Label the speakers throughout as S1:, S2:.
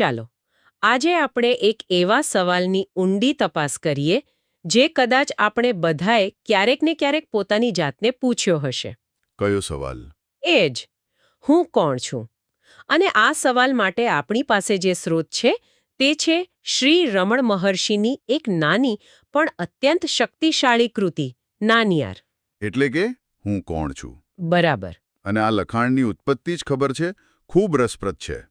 S1: ચાલો આજે આપણે એક એવા સવાલની ઊંડી તપાસ કરીએ જે કદાચ આપણે બધાએ ક્યારેક ને ક્યારેક પોતાની જાતને પૂછ્યો હશે.
S2: કયો સવાલ?
S1: એ જ હું કોણ છું? અને આ સવાલ માટે આપણી પાસે જે સ્રોત છે તે છે શ્રી રમણ મહર્ષિની એક નાની પણ અત્યંત શક્તિશાળી કૃતિ નાનિયાર.
S2: એટલે કે હું કોણ છું?
S1: બરાબર.
S2: અને આ લખાણની ઉત્પત્તિ જ ખબર છે ખૂબ રસપ્રદ છે.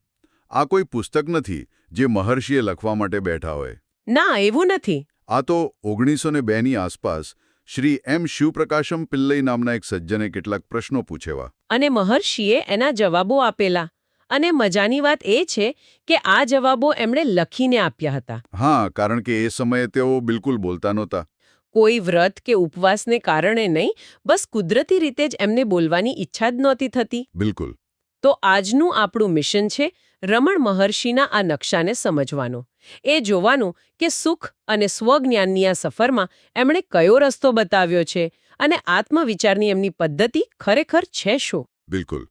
S2: આ કોઈ પુસ્તક નથી જે મહર્ષિએ લખવા માટે બેઠા હોય.
S1: ના એવું નથી.
S2: આ તો ઓગણીસો ને બેની આસપાસ શ્રી એમ શિવપ્રકાશમ પિલ્લઈ નામના એક સજ્જને કેટલાક પ્રશ્નો પૂછેવા.
S1: અને મહર્ષિએ એના જવાબો આપેલા. અને મજાની વાત એ છે કે આ જવાબો એમણે લખીને આપ્યા હતા.
S2: હા કારણ કે એ સમયે તેઓ બિલકુલ બોલતા નહોતા.
S1: કોઈ વ્રત કે ઉપવાસને કારણે નહીં બસ કુદરતી રીતે જ એમને બોલવાની ઈચ્છા જ નહોતી થતી.
S2: બિલકુલ.
S1: તો આજનું આપણું મિશન છે રમણ મહર્ષિના આ નકશાને સમજવાનો. એ જોવાનું કે સુખ અને સ્વજ્ઞાનની આ સફરમાં એમણે કયો રસ્તો બતાવ્યો છે અને આત્મવિચારની એમની પદ્ધતિ ખરેખર છે શું?
S2: બિલકુલ.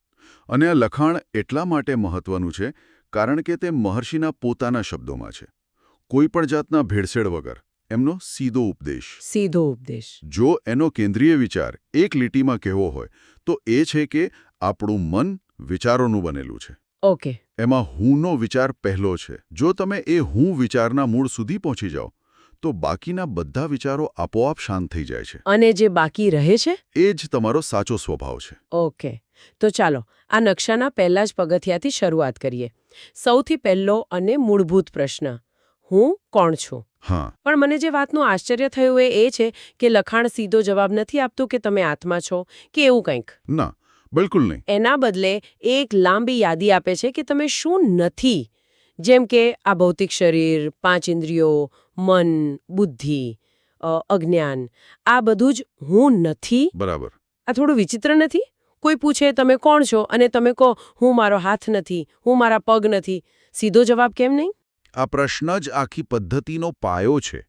S2: અને આ લખાણ એટલા માટે મહત્વનું છે કારણ કે તે મહર્ષિના પોતાના શબ્દોમાં છે. કોઈ પણ જાતના ભેળસેળ વગર. એમનો સીધો ઉપદેશ.
S1: સીધો ઉપદેશ.
S2: જો એનો કેન્દ્રીય વિચાર એક લીટીમાં કહેવો હોય તો એ છે કે આપણું મન વિચારોનું બનેલું છે.
S1: ઓકે
S2: એમાં હુંનો વિચાર પહેલો છે. જો તમે એ હું વિચારના મૂળ સુધી પહોંચી જાઓ તો બાકીના બધા વિચારો આપોઆપ શાંત થઈ જાય છે.
S1: અને જે બાકી રહે છે?
S2: એ જ તમારો સાચો સ્વભાવ છે.
S1: ઓકે તો ચાલો આ નકશાના પહેલા જ પગથિયાથી શરૂઆત કરીએ. સૌથી પહેલો અને મૂળભૂત પ્રશ્ન. હું કોણ છું?
S2: હા.
S1: પણ મને જે વાતનું આશ્ચર્ય થયું એ એ છે કે લખાણ સીધો જવાબ નથી આપતું કે તમે આત્મા છો કે એવું કંઈક.
S2: ના બિલકુલ નહીં.
S1: એના બદલે એક લાંબી યાદી આપે છે કે તમે શું નથી. જેમ કે આ ભૌતિક શરીર પાંચ ઇન્દ્રિયો મન બુદ્ધિ અજ્ઞાન આ બધું જ હું નથી.
S2: બરાબર.
S1: આ થોડું વિચિત્ર નથી? કોઈ પૂછે તમે કોણ છો અને તમે કહો હું મારો હાથ નથી હું મારા પગ નથી. સીધો જવાબ કેમ નહીં?
S2: આ પ્રશ્ન જ આખી પદ્ધતિનો પાયો છે.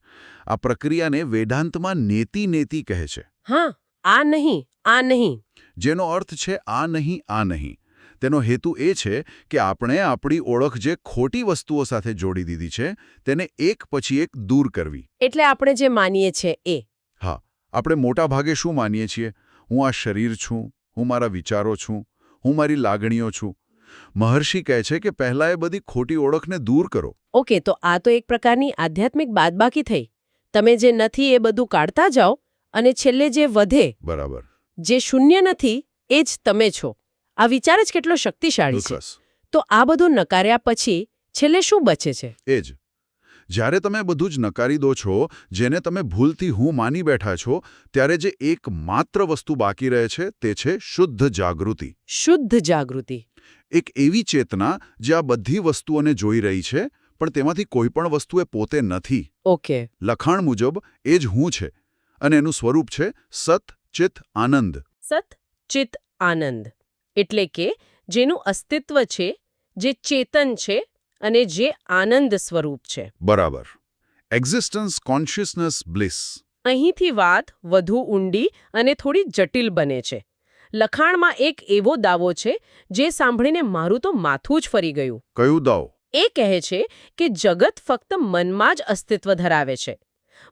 S2: આ પ્રક્રિયાને વેદાંતમાં નેતિ નેતિ કહે છે.
S1: હા આ નહીં આ નહીં.
S2: જેનો અર્થ છે આ નહીં આ નહીં. તેનો હેતુ એ છે કે આપણે આપણી ઓળખ જે ખોટી વસ્તુઓ સાથે જોડી દીધી છે તેને એક પછી એક દૂર કરવી.
S1: એટલે આપણે જે માનીએ છીએ એ.
S2: હા આપણે મોટા ભાગે શું માનીએ છીએ? હું આ શરીર છું હું મારા વિચારો છું હું મારી લાગણીઓ છું. મહર્ષિ કહે છે કે પહેલા એ બધી ખોટી ઓળખને દૂર કરો.
S1: ઓકે તો આ તો એક પ્રકારની આધ્યાત્મિક બાદબાકી થઈ. તમે જે નથી એ બધું કાઢતા જાઓ અને છેલ્લે જે વધે
S2: બરાબર.
S1: જે શૂન્ય નથી એ જ તમે છો. આ વિચાર જ કેટલો શક્તિશાળી છે. તો આ બધું નકાર્યા પછી છેલ્લે શું બચે છે?
S2: એ જ. જ્યારે તમે બધું જ નકારી દો છો જેને તમે ભૂલથી હું માની બેઠા છો ત્યારે જે એકમાત્ર વસ્તુ બાકી રહે છે તે છે શુદ્ધ જાગૃતિ.
S1: શુદ્ધ જાગૃતિ.
S2: એક એવી ચેતના જે આ બધી વસ્તુઓને જોઈ રહી છે પણ તેમાંથી કોઈ પણ વસ્તુ એ પોતે નથી.
S1: ઓકે.
S2: લખાણ મુજબ એ જ હું છે અને એનું સ્વરૂપ છે સત ચિત આનંદ
S1: સત ચિત આનંદ એટલે કે જેનું અસ્તિત્વ છે જે ચેતન છે અને જે આનંદ સ્વરૂપ છે.
S2: બરાબર. એક્ઝિસ્ટન્સ કોન્શિયસનેસ બ્લિસ
S1: અહીંથી વાત વધુ ઊંડી અને થોડી જટિલ બને છે. લખાણમાં એક એવો દાવો છે જે સાંભળીને મારું તો માથું જ ફરી ગયું.
S2: કયું દાવો?
S1: એ કહે છે કે જગત ફક્ત મનમાં જ અસ્તિત્વ ધરાવે છે.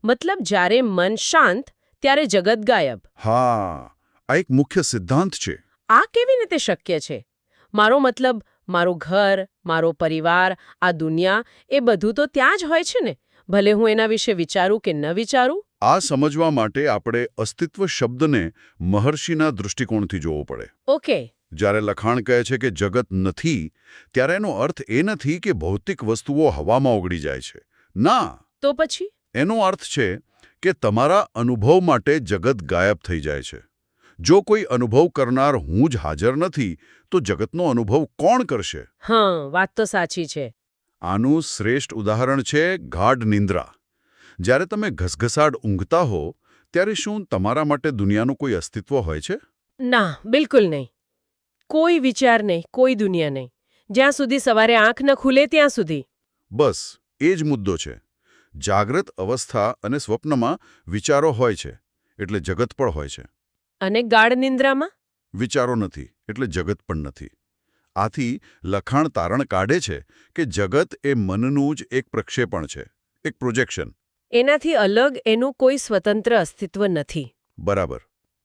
S1: મતલબ જ્યારે મન શાંત ત્યારે જગત ગાયબ.
S2: હા આ એક મુખ્ય સિદ્ધાંત છે.
S1: આ કેવી રીતે શક્ય છે? મારો મતલબ મારું ઘર મારો પરિવાર આ દુનિયા એ બધું તો ત્યાં જ હોય છે ને? ભલે હું એના વિશે વિચારું કે ન વિચારું?
S2: આ સમજવા માટે આપણે અસ્તિત્વ શબ્દને મહર્ષિના દૃષ્ટિકોણથી જોવો પડે.
S1: ઓકે.
S2: જ્યારે લખાણ કહે છે કે જગત નથી ત્યારે એનો અર્થ એ નથી કે ભૌતિક વસ્તુઓ હવામાં ઓગળી જાય છે. ના!
S1: તો પછી?
S2: એનો અર્થ છે કે તમારા અનુભવ માટે જગત ગાયબ થઈ જાય છે. જો કોઈ અનુભવ કરનાર હું જ હાજર નથી તો જગતનો અનુભવ કોણ કરશે?
S1: હા વાત તો સાચી છે.
S2: આનું શ્રેષ્ઠ ઉદાહરણ છે ગાઢ નિંદ્રા. જ્યારે તમે ઘસઘસાટ ઊંઘતા હો ત્યારે શું તમારા માટે દુનિયાનું કોઈ અસ્તિત્વ હોય છે?
S1: ના બિલકુલ નહીં. કોઈ વિચાર નહીં કોઈ દુનિયા નહીં. જ્યાં સુધી સવારે આંખ ન ખુલે ત્યાં સુધી.
S2: બસ એ જ મુદ્દો છે. જાગ્રત અવસ્થા અને સ્વપ્નમાં વિચારો હોય છે એટલે જગત પણ હોય છે.
S1: અને ગાઢ નિંદ્રામાં?
S2: વિચારો નથી એટલે જગત પણ નથી. આથી લખાણ તારણ કાઢે છે કે જગત એ મનનું જ એક પ્રક્ષેપણ છે એક પ્રોજેક્શન.
S1: એનાથી અલગ એનું કોઈ સ્વતંત્ર અસ્તિત્વ નથી.
S2: બરાબર.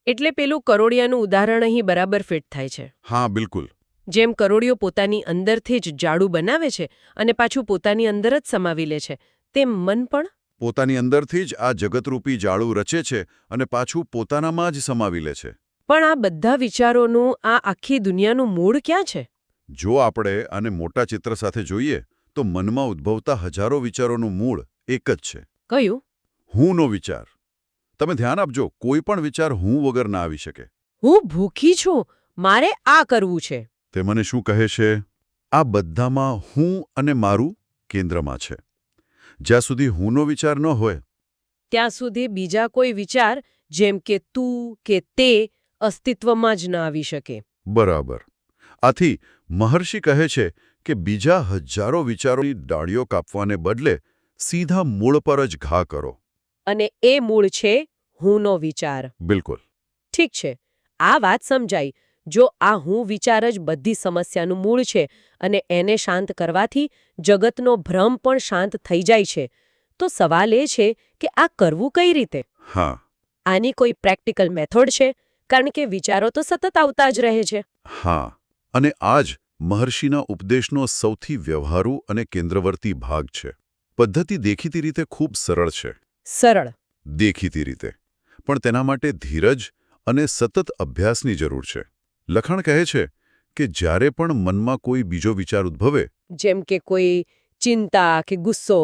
S1: એટલે પેલું કરોડિયાનું ઉદાહરણ અહીં બરાબર ફિટ થાય છે.
S2: હા બિલકુલ.
S1: જેમ કરોડિયો પોતાની અંદરથી જ જાડું બનાવે છે અને પાછું પોતાની અંદર જ સમાવી લે છે. તેમ મન પણ
S2: પોતાની અંદરથી જ આ જગતરૂપી જાળું રચે છે અને પાછું પોતાનામાં જ સમાવી લે છે.
S1: પણ આ બધા વિચારોનું આ આખી દુનિયાનું મૂળ ક્યાં છે?
S2: જો આપણે આને મોટા ચિત્ર સાથે જોઈએ તો મનમાં ઉદ્ભવતા હજારો વિચારોનું મૂળ એક જ છે.
S1: કયું?
S2: હુંનો વિચાર. તમે ધ્યાન આપજો કોઈ પણ વિચાર હું વગર ના આવી શકે.
S1: હું ભૂખી છું મારે આ કરવું છે.
S2: તે મને શું કહે છે? આ બધામાં હું અને મારું કેન્દ્રમાં છે. જ્યાં સુધી હુંનો વિચાર ન હોય.
S1: ત્યાં સુધી બીજા કોઈ વિચાર જેમ કે તું કે તે અસ્તિત્વમાં જ ન આવી શકે.
S2: બરાબર. આથી મહર્ષિ કહે છે કે બીજા હજારો વિચારોની ડાળીઓ કાપવાને બદલે સીધા મૂળ પર જ ઘા કરો.
S1: અને એ મૂળ છે હુંનો વિચાર.
S2: બિલકુલ.
S1: ઠીક છે. આ વાત સમજાઈ. જો આ હું વિચાર જ બધી સમસ્યાનું મૂળ છે અને એને શાંત કરવાથી જગતનો ભ્રમ પણ શાંત થઈ જાય છે તો સવાલ એ છે કે આ કરવું કઈ રીતે?
S2: હા.
S1: આની કોઈ પ્રેક્ટિકલ મેથડ છે? કારણ કે વિચારો તો સતત આવતા જ રહે છે.
S2: હા અને આ જ મહર્ષિના ઉપદેશનો સૌથી વ્યવહારુ અને કેન્દ્રવર્તી ભાગ છે. પદ્ધતિ દેખીતી રીતે ખૂબ સરળ છે.
S1: સરળ.
S2: દેખીતી રીતે. પણ તેના માટે ધીરજ અને સતત અભ્યાસની જરૂર છે. લખાણ કહે છે કે જ્યારે પણ મનમાં કોઈ બીજો વિચાર ઉદ્ભવે
S1: જેમ કે કોઈ ચિંતા કે ગુસ્સો.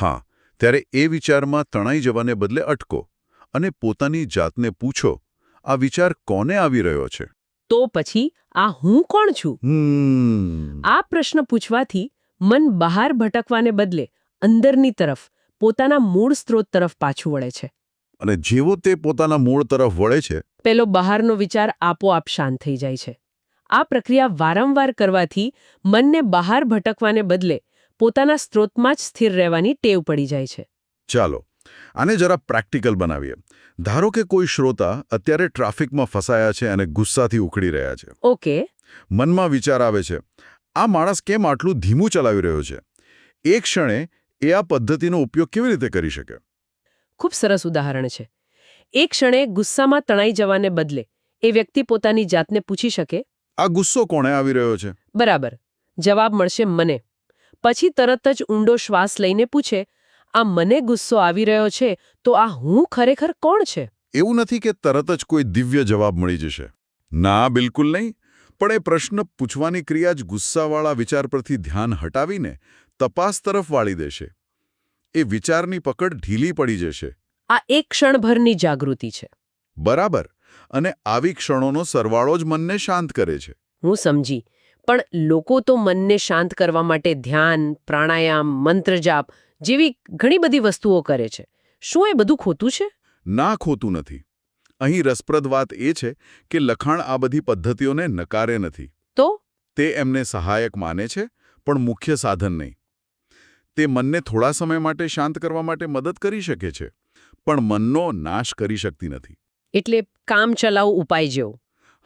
S2: હા ત્યારે એ વિચારમાં તણાઈ જવાને બદલે અટકો અને પોતાની જાતને પૂછો આ વિચાર કોને આવી રહ્યો છે?
S1: તો પછી આ હું કોણ છું? આ પ્રશ્ન પૂછવાથી મન બહાર ભટકવાને બદલે અંદરની તરફ પોતાના મૂળ સ્ત્રોત તરફ પાછું વળે છે.
S2: અને જેવો તે પોતાના મૂળ તરફ વળે છે
S1: પેલો બહારનો વિચાર આપોઆપ શાંત થઈ જાય છે. આ પ્રક્રિયા વારંવાર કરવાથી મનને બહાર ભટકવાને બદલે પોતાના સ્ત્રોતમાં જ સ્થિર રહેવાની ટેવ પડી જાય છે.
S2: ચાલો આને જરા પ્રેક્ટિકલ બનાવીએ. ધારો કે કોઈ શ્રોતા અત્યારે ટ્રાફિકમાં ફસાયા છે અને ગુસ્સાથી ઉકળી રહ્યા છે.
S1: ઓકે.
S2: મનમાં વિચાર આવે છે આ માણસ કેમ આટલું ધીમું ચલાવી રહ્યો છે? એક ક્ષણે એ આ પદ્ધતિનો ઉપયોગ કેવી રીતે કરી શકે?
S1: ખૂબ સરસ ઉદાહરણ છે. એક ક્ષણે ગુસ્સામાં તણાઈ જવાને બદલે એ વ્યક્તિ પોતાની જાતને પૂછી શકે?
S2: આ ગુસ્સો કોણે આવી રહ્યો છે?
S1: બરાબર. જવાબ મળશે મને. પછી તરત જ ઊંડો શ્વાસ લઈને પૂછે આ મને ગુસ્સો આવી રહ્યો છે તો આ હું ખરેખર કોણ છે?
S2: એવું નથી કે તરત જ કોઈ દિવ્ય જવાબ મળી જશે. ના બિલકુલ નહીં. પણ એ પ્રશ્ન પૂછવાની ક્રિયા જ ગુસ્સાવાળા વિચાર પરથી ધ્યાન હટાવીને તપાસ તરફ વાળી દેશે. એ વિચારની પકડ ઢીલી પડી જશે.
S1: આ એક ક્ષણભરની જાગૃતિ છે.
S2: બરાબર. અને આવી ક્ષણોનો સરવાળો જ મનને શાંત કરે છે.
S1: હું સમજી. પણ લોકો તો મનને શાંત કરવા માટે ધ્યાન પ્રાણાયામ મંત્રજાપ જેવી ઘણી બધી વસ્તુઓ કરે છે. શું એ બધું ખોટું છે?
S2: ના ખોતું નથી. અહીં રસપ્રદ વાત એ છે કે લખાણ આ બધી પદ્ધતિઓને નકારે નથી.
S1: તો?
S2: તે એમને સહાયક માને છે પણ મુખ્ય સાધન નહીં. તે મનને થોડા સમય માટે શાંત કરવા માટે મદદ કરી શકે છે પણ મનનો નાશ કરી શકતી નથી.
S1: એટલે કામ ચલાવ ઉપાય જેવો.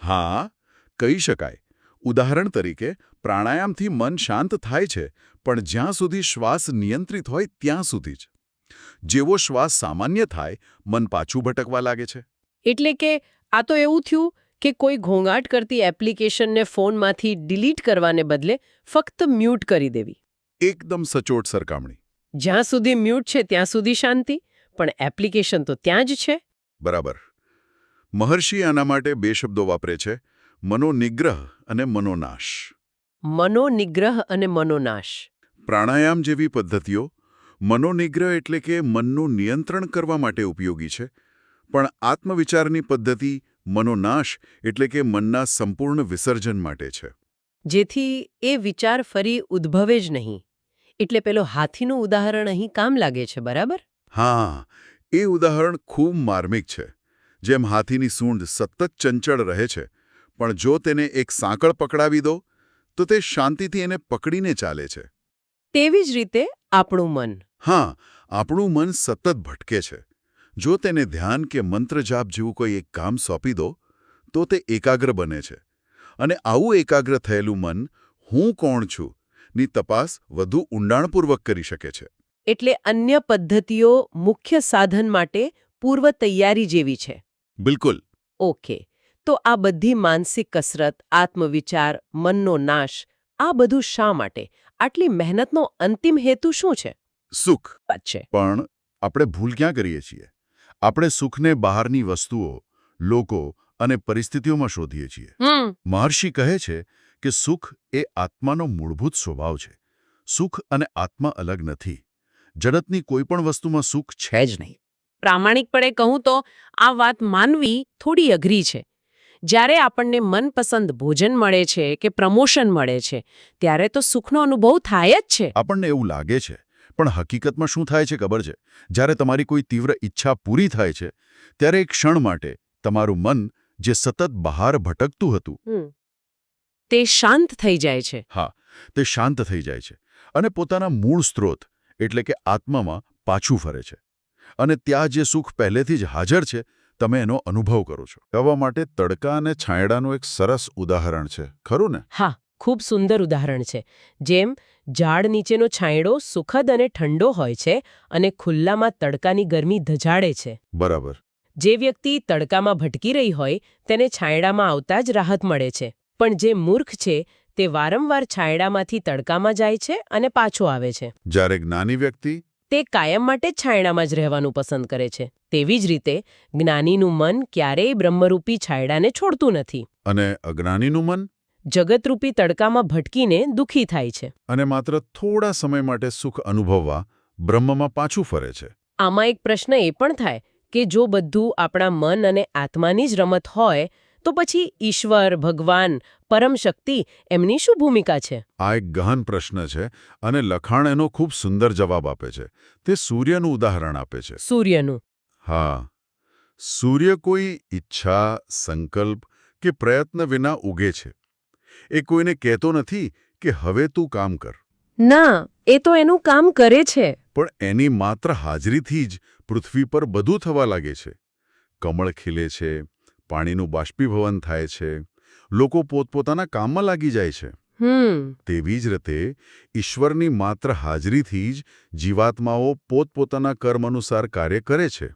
S2: હા કહી શકાય. ઉદાહરણ તરીકે પ્રાણાયામથી મન શાંત થાય છે પણ જ્યાં સુધી શ્વાસ નિયંત્રિત હોય ત્યાં સુધી જ. જેવો શ્વાસ સામાન્ય થાય મન પાછું ભટકવા લાગે છે.
S1: એટલે કે આ તો એવું થયું કે કોઈ ઘોંઘાટ કરતી એપ્લિકેશનને ફોનમાંથી ડિલીટ કરવાને બદલે ફક્ત મ્યુટ કરી દેવી.
S2: એકદમ સચોટ સરખામણી.
S1: જ્યાં સુધી મ્યુટ છે ત્યાં સુધી શાંતિ પણ એપ્લિકેશન તો ત્યાં જ છે.
S2: બરાબર. મહર્ષિ આના માટે બે શબ્દો વાપરે છે મનોનિગ્રહ અને મનોનાશ.
S1: મનોનિગ્રહ અને મનોનાશ.
S2: પ્રાણાયામ જેવી પદ્ધતિઓ મનોનિગ્રહ એટલે કે મનનું નિયંત્રણ કરવા માટે ઉપયોગી છે પણ આત્મવિચારની પદ્ધતિ મનોનાશ એટલે કે મનના સંપૂર્ણ વિસર્જન માટે છે.
S1: જેથી એ વિચાર ફરી ઉદ્ભવે જ નહીં. એટલે પેલો હાથીનું ઉદાહરણ અહીં કામ લાગે છે બરાબર?
S2: હા એ ઉદાહરણ ખૂબ માર્મિક છે. જેમ હાથીની સૂંઢ સતત ચંચળ રહે છે પણ જો તેને એક સાંકળ પકડાવી દો તો તે શાંતિથી એને પકડીને ચાલે છે.
S1: તેવી જ રીતે આપણું મન.
S2: હા આપણું મન સતત ભટકે છે. જો તેને ધ્યાન કે મંત્ર જાપ જેવું કોઈ એક કામ સોંપી દો તો તે એકાગ્ર બને છે. અને આવું એકાગ્ર થયેલું મન હું કોણ છું ની તપાસ વધુ ઊંડાણપૂર્વક કરી શકે છે.
S1: એટલે અન્ય પદ્ધતિઓ મુખ્ય સાધન માટે પૂર્વ તૈયારી જેવી છે.
S2: બિલકુલ.
S1: ઓકે. તો આ બધી માનસિક કસરત આત્મવિચાર મનનો નાશ આ બધું શા માટે? આટલી મહેનતનો અંતિમ હેતુ શું છે?
S2: સુખ.
S1: છે.
S2: પણ આપણે ભૂલ ક્યાં કરીએ છીએ? આપણે સુખને બહારની વસ્તુઓ લોકો અને પરિસ્થિતિઓમાં શોધીએ છીએ. મહર્ષિ કહે છે કે સુખ એ આત્માનો મૂળભૂત સ્વભાવ છે. સુખ અને આત્મા અલગ નથી. જગતની કોઈ પણ વસ્તુમાં સુખ છે
S1: જ નહીં. પ્રામાણિકપણે કહું તો આ વાત માનવી થોડી અઘરી છે. જ્યારે આપણને મનપસંદ ભોજન મળે છે કે પ્રમોશન મળે છે ત્યારે તો સુખનો અનુભવ થાય જ છે.
S2: આપણને એવું લાગે છે પણ હકીકતમાં શું થાય છે ખબર છે? જ્યારે તમારી કોઈ તીવ્ર ઈચ્છા પૂરી થાય છે ત્યારે એક ક્ષણ માટે તમારું મન જે સતત બહાર ભટકતું હતું.
S1: તે શાંત થઈ જાય છે.
S2: હા તે શાંત થઈ જાય છે અને પોતાના મૂળ સ્ત્રોત એટલે કે આત્મામાં પાછું ફરે છે. અને ત્યાં જે સુખ પહેલેથી જ હાજર છે તમે એનો અનુભવ કરો છો. કહેવા માટે તડકા અને છાંયડાનું એક સરસ ઉદાહરણ છે ખરું ને?
S1: હા ખૂબ સુંદર ઉદાહરણ છે. જેમ ઝાડ નીચેનો છાંયડો સુખદ અને ઠંડો હોય છે અને ખુલ્લામાં તડકાની ગરમી ધજાડે છે.
S2: બરાબર.
S1: જે વ્યક્તિ તડકામાં ભટકી રહી હોય તેને છાંયડામાં આવતા જ રાહત મળે છે. પણ જે મૂર્ખ છે તે વારંવાર છાંયડામાંથી તડકામાં જાય છે અને પાછો આવે છે.
S2: જ્યારે જ્ઞાની વ્યક્તિ
S1: તે કાયમ માટે છાંયડામાં જ રહેવાનું પસંદ કરે છે. તેવી જ રીતે જ્ઞાનીનું મન ક્યારેય બ્રહ્મરૂપી છાંયડાને છોડતું નથી.
S2: અને અજ્ઞાનીનું મન?
S1: જગતરૂપી તડકામાં ભટકીને દુઃખી થાય છે.
S2: અને માત્ર થોડા સમય માટે સુખ અનુભવવા બ્રહ્મમાં પાછું ફરે છે.
S1: આમાં એક પ્રશ્ન એ પણ થાય કે જો બધું આપણા મન અને આત્માની જ રમત હોય તો પછી ઈશ્વર ભગવાન પરમ શક્તિ એમની શું ભૂમિકા છે?
S2: આ એક ગહન પ્રશ્ન છે અને લખાણ એનો ખૂબ સુંદર જવાબ આપે છે. તે સૂર્યનું ઉદાહરણ આપે છે.
S1: સૂર્યનું.
S2: હા. સૂર્ય કોઈ ઈચ્છા સંકલ્પ કે પ્રયત્ન વિના ઉગે છે. એ કોઈને કહેતો નથી કે હવે તું કામ કર.
S1: ના એ તો એનું કામ કરે છે.
S2: પણ એની માત્ર હાજરીથી જ પૃથ્વી પર બધું થવા લાગે છે. કમળ ખીલે છે પાણીનું બાષ્પીભવન થાય છે. લોકો પોતપોતાના કામમાં લાગી જાય છે.
S1: હમ.
S2: તેવી જ રીતે ઈશ્વરની માત્ર હાજરીથી જ જીવાત્માઓ પોતપોતાના કર્મ અનુસાર કાર્ય કરે છે.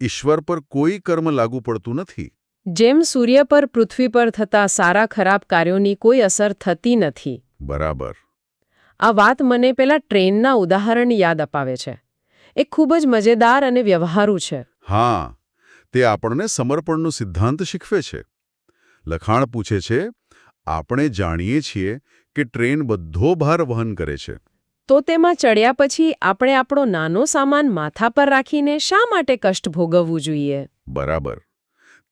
S2: ઈશ્વર પર કોઈ કર્મ લાગુ પડતું નથી.
S1: જેમ સૂર્ય પર પૃથ્વી પર થતા સારા ખરાબ કાર્યોની કોઈ અસર થતી નથી.
S2: બરાબર.
S1: આ વાત મને પેલા ટ્રેનના ઉદાહરણ યાદ અપાવે છે. એ ખૂબ જ મજેદાર અને વ્યવહારુ છે.
S2: હા. તે આપણને સમર્પણનો સિદ્ધાંત શીખવે છે. લખાણ પૂછે છે આપણે જાણીએ છીએ કે ટ્રેન બધો ભાર વહન કરે છે.
S1: તો તેમાં ચડ્યા પછી આપણે આપણો નાનો સામાન માથા પર રાખીને શા માટે કષ્ટ ભોગવવું જોઈએ?
S2: બરાબર.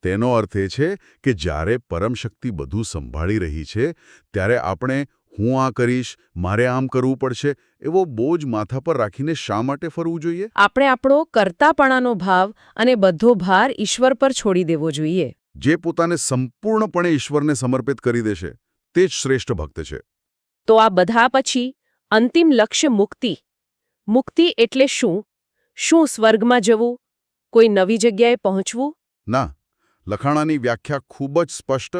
S2: તેનો અર્થ એ છે કે જ્યારે પરમશક્તિ બધું સંભાળી રહી છે ત્યારે આપણે હું આ કરીશ મારે આમ કરવું પડશે એવો બોજ માથા પર રાખીને શા માટે ફરવું જોઈએ?
S1: આપણે આપણો કરતાપણાનો ભાવ અને બધો ભાર ઈશ્વર પર છોડી દેવો જોઈએ.
S2: જે પોતાને સંપૂર્ણપણે ઈશ્વરને સમર્પિત કરી દેશે તે જ શ્રેષ્ઠ ભક્ત છે.
S1: તો આ બધા પછી અંતિમ લક્ષ્ય મુક્તિ. મુક્તિ એટલે શું? શું સ્વર્ગમાં જવું? કોઈ નવી જગ્યાએ પહોંચવું?
S2: ના લખાણાની વ્યાખ્યા ખૂબ જ સ્પષ્ટ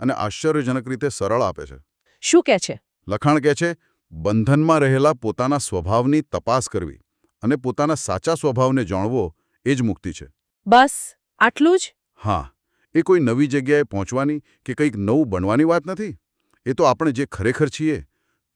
S2: અને આશ્ચર્યજનક રીતે સરળ આપે છે.
S1: શું કહે છે?
S2: લખાણ કહે છે બંધનમાં રહેલા પોતાના સ્વભાવની તપાસ કરવી અને પોતાના સાચા સ્વભાવને જાણવો એ જ મુક્તિ છે.
S1: બસ આટલું જ?
S2: હા એ કોઈ નવી જગ્યાએ પહોંચવાની કે કંઈક નવું બનવાની વાત નથી? એ તો આપણે જે ખરેખર છીએ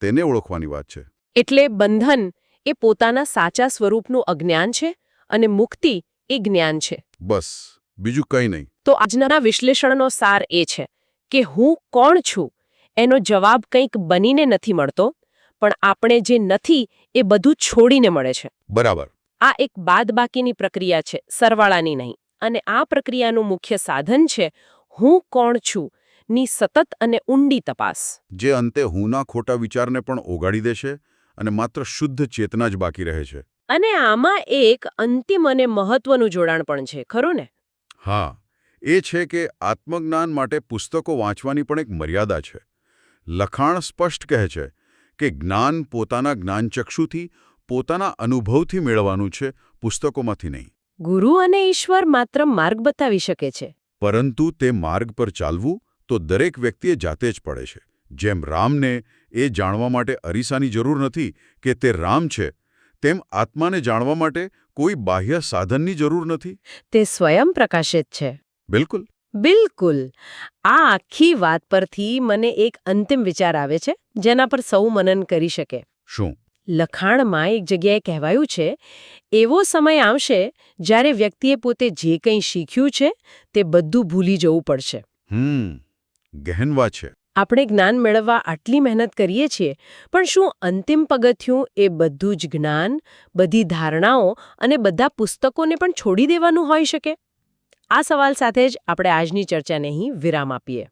S2: તેને ઓળખવાની વાત છે.
S1: એટલે બંધન એ પોતાના સાચા સ્વરૂપનું અજ્ઞાન છે અને મુક્તિ એ જ્ઞાન છે.
S2: બસ બીજું કંઈ નહીં.
S1: તો આજના વિશ્લેષણનો સાર એ છે કે હું કોણ છું? એનો જવાબ કંઈક બનીને નથી મળતો પણ આપણે જે નથી એ બધું છોડીને મળે છે.
S2: બરાબર.
S1: આ એક બાદબાકીની પ્રક્રિયા છે સરવાળાની નહીં. અને આ પ્રક્રિયાનું મુખ્ય સાધન છે હું કોણ છું ની સતત અને ઊંડી તપાસ.
S2: જે અંતે હુંના ખોટા વિચારને પણ ઓગાળી દેશે અને માત્ર શુદ્ધ ચેતના જ બાકી રહે છે.
S1: અને આમાં એક અંતિમ અને મહત્વનું જોડાણ પણ છે ખરું ને?
S2: હા. એ છે કે આત્મજ્ઞાન માટે પુસ્તકો વાંચવાની પણ એક મર્યાદા છે. લખાણ સ્પષ્ટ કહે છે કે જ્ઞાન પોતાના જ્ઞાનચક્ષુથી પોતાના અનુભવથી મેળવવાનું છે પુસ્તકોમાંથી નહીં.
S1: ગુરુ અને ઈશ્વર માત્ર માર્ગ બતાવી શકે છે.
S2: પરંતુ તે માર્ગ પર ચાલવું તો દરેક વ્યક્તિએ જાતે જ પડે છે. જેમ રામને એ જાણવા માટે અરીસાની જરૂર નથી કે તે રામ છે તેમ આત્માને જાણવા માટે કોઈ બાહ્ય સાધનની જરૂર નથી.
S1: તે સ્વયં પ્રકાશિત છે.
S2: બિલકુલ.
S1: બિલકુલ. આ આખી વાત પરથી મને એક અંતિમ વિચાર આવે છે જેના પર સૌ મનન કરી શકે.
S2: શું?
S1: લખાણમાં એક જગ્યાએ કહેવાયું છે એવો સમય આવશે જ્યારે વ્યક્તિએ પોતે જે કંઈ શીખ્યું છે તે બધું ભૂલી જવું પડશે.
S2: હમ ગહેન છે.
S1: આપણે જ્ઞાન મેળવવા આટલી મહેનત કરીએ છીએ પણ શું અંતિમ પગથિયું એ બધું જ જ્ઞાન બધી ધારણાઓ અને બધા પુસ્તકોને પણ છોડી દેવાનું હોઈ શકે? આ સવાલ સાથે જ આપણે આજની ચર્ચાને અહીં વિરામ આપીએ.